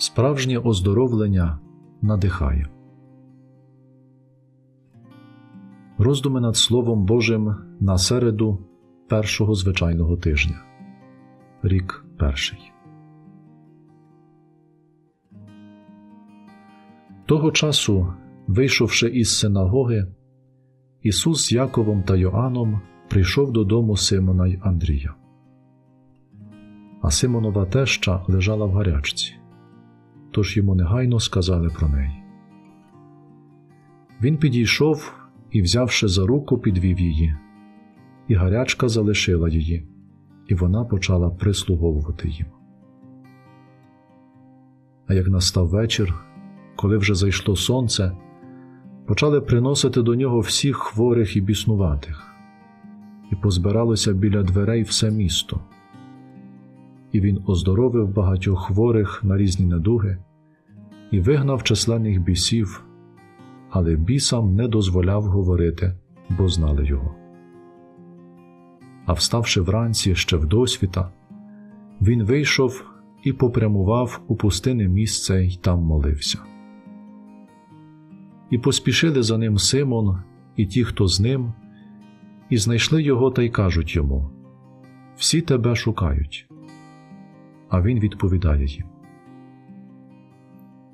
Справжнє оздоровлення надихає. Роздуми над Словом Божим на середу першого звичайного тижня. Рік перший. Того часу, вийшовши із синагоги, Ісус з Яковом та Йоанном прийшов додому Симона й Андрія. А Симонова теща лежала в гарячці, тож йому негайно сказали про неї. Він підійшов і, взявши за руку, підвів її, і гарячка залишила її, і вона почала прислуговувати їм. А як настав вечір, коли вже зайшло сонце, почали приносити до нього всіх хворих і біснуватих, і позбиралося біля дверей все місто. І він оздоровив багатьох хворих на різні недуги і вигнав численних бісів, але бісам не дозволяв говорити, бо знали його. А вставши вранці ще в досвіта, він вийшов і попрямував у пустине місце й там молився. І поспішили за ним Симон і ті, хто з ним, і знайшли його та й кажуть йому: Всі тебе шукають. А він відповідає їм: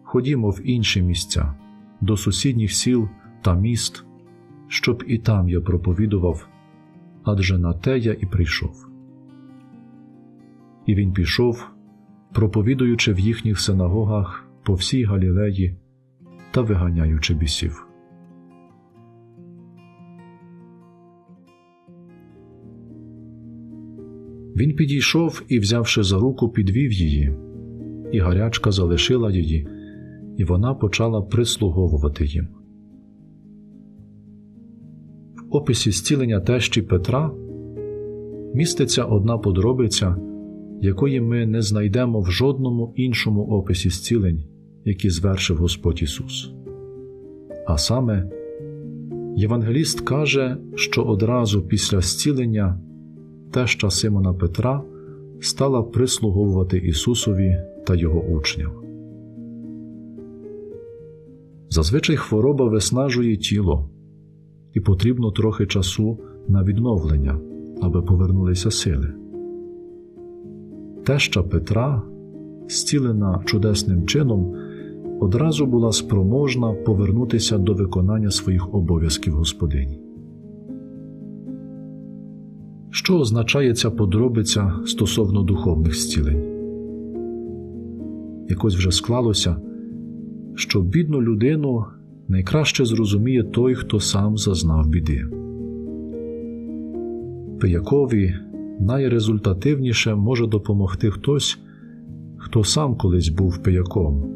Ходімо в інші місця, до сусідніх сіл та міст, щоб і там я проповідував, адже на те я і прийшов. І він пішов, проповідуючи в їхніх синагогах по всій Галілеї та виганяючи бісів. Він підійшов і, взявши за руку, підвів її, і гарячка залишила її, і вона почала прислуговувати їм. В описі зцілення тещі Петра міститься одна подробиця, якої ми не знайдемо в жодному іншому описі зцілень, які звершив Господь Ісус. А саме, Євангеліст каже, що одразу після зцілення теща Симона Петра стала прислуговувати Ісусові та Його учням. Зазвичай хвороба виснажує тіло, і потрібно трохи часу на відновлення, аби повернулися сили. Теща Петра, зцілена чудесним чином, одразу була спроможна повернутися до виконання своїх обов'язків господині. Що означає ця подробиця стосовно духовних зцілень? Якось вже склалося, що бідну людину найкраще зрозуміє той, хто сам зазнав біди. Пиякові найрезультативніше може допомогти хтось, хто сам колись був пияком,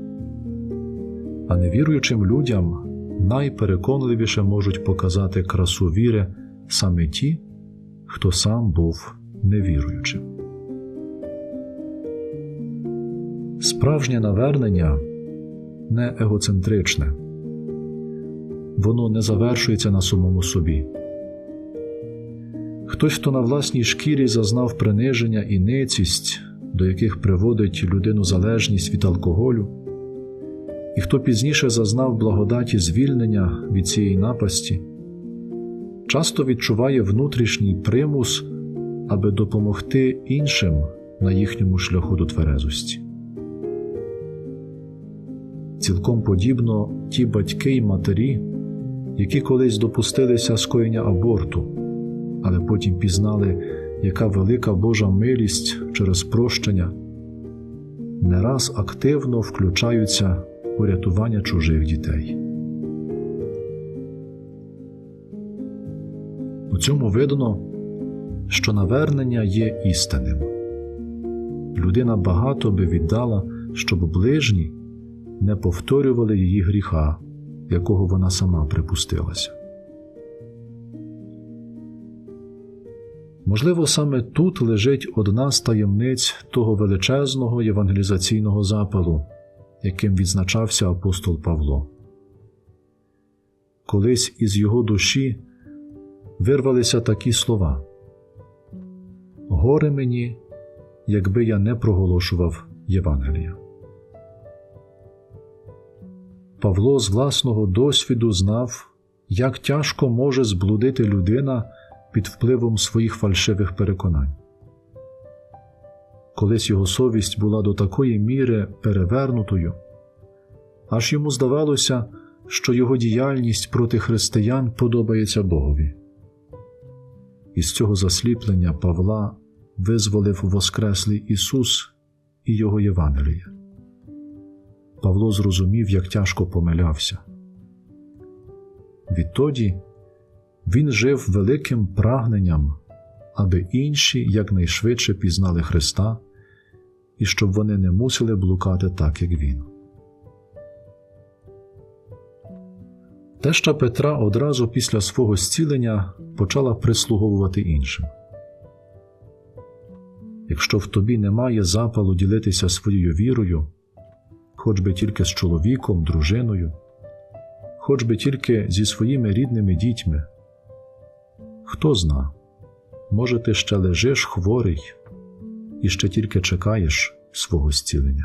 а невіруючим людям найпереконливіше можуть показати красу віри саме ті, хто сам був невіруючим. Справжнє навернення не егоцентричне, воно не завершується на самому собі. Хтось, хто на власній шкірі зазнав приниження і ницість, до яких приводить людину залежність від алкоголю, і хто пізніше зазнав благодаті звільнення від цієї напасті, часто відчуває внутрішній примус, аби допомогти іншим на їхньому шляху до тверезості. Цілком подібно ті батьки й матері, які колись допустилися скоєння аборту, але потім пізнали, яка велика Божа милість через прощення, не раз активно включаються у рятування чужих дітей. Цьому видно, що навернення є істинним. Людина багато би віддала, щоб ближні не повторювали її гріха, якого вона сама припустилася. Можливо, саме тут лежить одна з таємниць того величезного євангелізаційного запалу, яким відзначався апостол Павло. Колись із його душі вирвалися такі слова: Горе мені, якби я не проголошував Євангелія. Павло з власного досвіду знав, як тяжко може зблудити людина під впливом своїх фальшивих переконань. Колись його совість була до такої міри перевернутою, аж йому здавалося, що його діяльність проти християн подобається Богові. Із цього засліплення Павла визволив Воскреслий Ісус і Його Євангеліє. Павло зрозумів, як тяжко помилявся. Відтоді він жив великим прагненням, аби інші якнайшвидше пізнали Христа і щоб вони не мусили блукати так, як Він. Теща Петра одразу після свого зцілення почала прислуговувати іншим. Якщо в тобі немає запалу ділитися своєю вірою, хоч би тільки з чоловіком, дружиною, хоч би тільки зі своїми рідними дітьми, хто зна, може, ти ще лежиш хворий і ще тільки чекаєш свого зцілення.